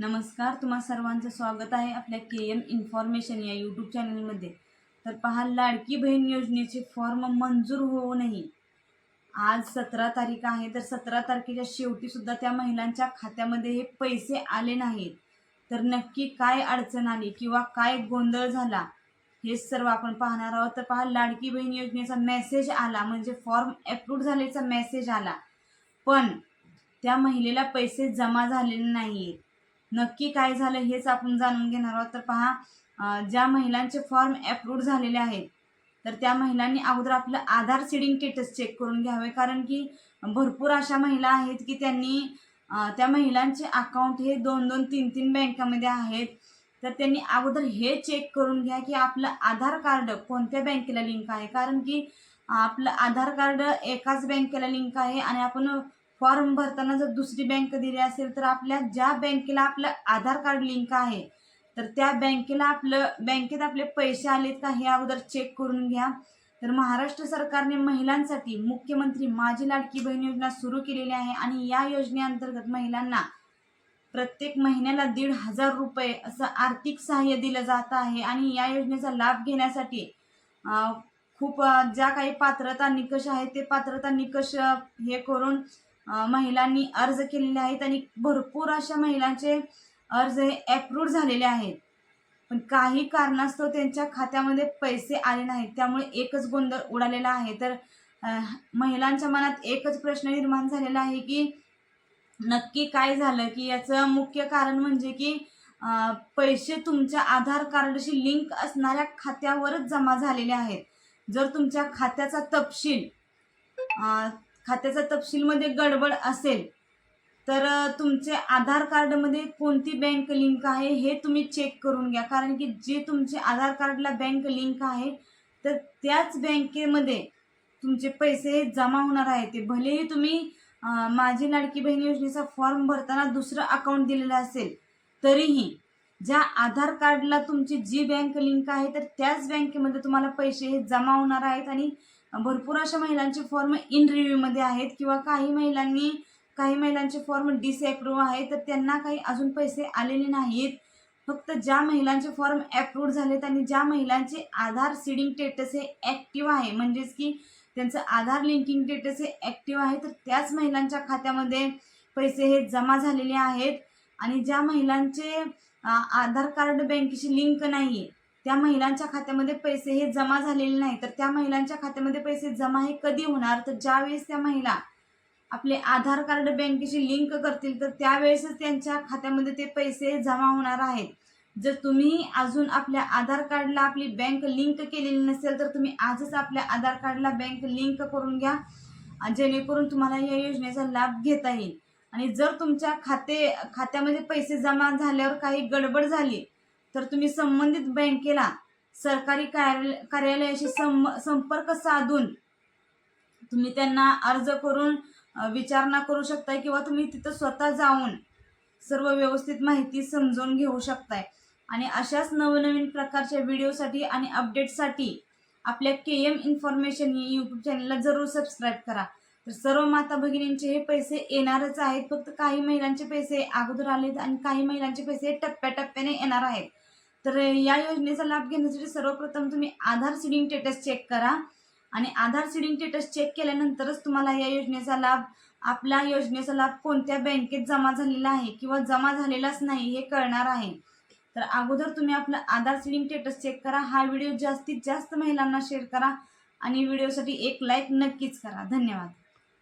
नमस्कार तुम्हा सर्वांचं स्वागत आहे आपल्या के एम इन्फॉर्मेशन या यूट्यूब चॅनलमध्ये. तर पहा लाडकी बहीण योजनेचे फॉर्म मंजूर होऊनही आज सतरा तारीख आहे तर सतरा तारखेच्या शेवटीसुद्धा त्या महिलांच्या खात्यामध्ये हे पैसे आले नाहीत. तर नक्की काय अडचण आली किंवा काय गोंधळ झाला हे सर्व आपण पाहणार आहोत. तर पहा लाडकी बहीण योजनेचा मेसेज आला म्हणजे फॉर्म अप्रूव्ह झाल्याचा मेसेज आला. पण त्या महिलेला पैसे जमा झालेले नाहीत नक्की काय झालं हेच आपण जाणून घेणार आहोत. तर पहा ज्या महिलांचे फॉर्म अप्रूव्ह झालेले आहेत तर त्या महिलांनी अगोदर आपलं आधार सिडिंग स्टेटस चेक करून घ्यावे. कारण की भरपूर अशा महिला आहेत की त्यांनी त्या महिलांचे अकाउंट हे दोन दोन तीन तीन बँकामध्ये आहेत. तर त्यांनी अगोदर हे चेक करून घ्या की आपलं आधार कार्ड कोणत्या बँकेला लिंक आहे. कारण की आपलं आधार कार्ड एकाच बँकेला लिंक आहे आणि आपण फॉर्म भरताना जर दुसरी बँक दिली असेल तर आपल्या ज्या बँकेला आपलं आधार कार्ड लिंक आहे तर त्या बँकेला आपलं बँकेत आपले पैसे आलेत का हे अगोदर चेक करून घ्या. तर महाराष्ट्र सरकारने महिलांसाठी मुख्यमंत्री माझी लाडकी बहीण योजना सुरू केलेली आहे आणि या योजनेअंतर्गत महिलांना प्रत्येक महिन्याला दीड हजार रुपये असं आर्थिक सहाय्य दिलं जात आहे आणि या योजनेचा लाभ घेण्यासाठी खूप ज्या काही पात्रता निकष आहेत ते पात्रता निकष हे करून महिलांनी अर्ज केलेले आहेत आणि भरपूर अशा महिलांचे अर्ज हे अप्रूव्ह झालेले आहेत. पण काही कारणास्तव त्यांच्या खात्यामध्ये पैसे आले नाहीत. त्यामुळे एकच गोंधळ उडालेला आहे. तर महिलांच्या मनात एकच प्रश्न निर्माण झालेला आहे की नक्की काय झालं? की याचं मुख्य कारण म्हणजे की पैसे तुमच्या आधार कार्डशी लिंक असणाऱ्या खात्यावरच जमा झालेले आहेत. जर तुमच्या खात्याचा तपशील खात्याचा तपशीलमध्ये गडबड असेल तर तुमचे आधार कार्डमध्ये कोणती बँक लिंक आहे हे तुम्ही चेक करून घ्या. कारण की जे तुमचे आधार कार्डला बँक लिंक आहे तर त्याच बँकेमध्ये तुमचे पैसे हे जमा होणार आहे. ते भलेही तुम्ही माझी लाडकी बहीण योजनेचा फॉर्म भरताना दुसरं अकाउंट दिलेलं असेल तरीही ज्या आधार कार्डला तुमची जी बँक लिंक आहे तर त्याच बँकेमध्ये तुम्हाला पैसे हे जमा होणार आहेत आणि भरपूर अशा महिलांचे फॉर्म इन रिव्ह्यूमध्ये आहेत किंवा काही महिलांनी काही महिलांचे फॉर्म डिसअप्रूव्ह आहे तर त्यांना काही अजून पैसे आलेले नाहीत. फक्त ज्या महिलांचे फॉर्म अप्रूव्ह झालेत आणि ज्या महिलांचे आधार सीडिंग स्टेटस हे ॲक्टिव्ह आहे म्हणजेच की त्यांचं आधार लिंकिंग स्टेटस हे ॲक्टिव्ह आहे तर त्याच महिलांच्या खात्यामध्ये पैसे हे जमा झालेले आहेत. आणि ज्या महिलांचे आधार कार्ड बँकेशी लिंक नाही आहे त्या महिलांच्या खात्यामध्ये पैसे हे जमा झालेले नाही. तर त्या महिलांच्या खात्यामध्ये पैसे जमा हे कधी होणार? तर ज्यावेळेस त्या महिला आपले आधार कार्ड बँकेशी लिंक करतील तर त्यावेळेसच त्यांच्या खात्यामध्ये ते पैसे जमा होणार आहेत. जर तुम्ही अजून आपल्या आधार कार्डला आपली बँक लिंक केलेली नसेल तर तुम्ही आजच आपल्या आधार कार्डला बँक लिंक करून घ्या. जेणेकरून तुम्हाला या योजनेचा लाभ घेता येईल. आणि जर तुमच्या खाते खात्यामध्ये पैसे जमा झाल्यावर काही गडबड झाली तर तुम्ही संबंधित बँकेला सरकारी कार्यालयाशी संपर्क साधून तुम्ही त्यांना अर्ज करून विचारणा करू शकताय किंवा तुम्ही तिथं स्वतः जाऊन सर्व व्यवस्थित माहिती समजून घेऊ शकताय. आणि अशाच नवनवीन प्रकारच्या व्हिडिओसाठी आणि अपडेटसाठी आपल्या के एम इन्फॉर्मेशन ही यूट्यूब चॅनलला जरूर सबस्क्राईब करा. तर सर्व माता भगिनींचे हे पैसे येणारच आहेत. फक्त काही महिलांचे पैसे अगोदर आलेत आणि काही महिलांचे पैसे टप्प्याटप्प्याने येणार आहेत. तर या योजनेचा लाभ घेण्यासाठी सर्वप्रथम तुम्ही आधार सिडिंग स्टेटस चेक करा. आणि आधार सिडिंग स्टेटस चेक केल्यानंतरच तुम्हाला या योजनेचा लाभ आपला योजनेचा लाभ कोणत्या बँकेत जमा झालेला आहे किंवा जमा झालेलाच नाही हे कळणार आहे. तर अगोदर तुम्ही आपलं आधार सिडिंग स्टेटस चेक करा. हा व्हिडिओ जास्तीत जास्त महिलांना शेअर करा आणि व्हिडिओसाठी एक लाईक नक्कीच करा. धन्यवाद.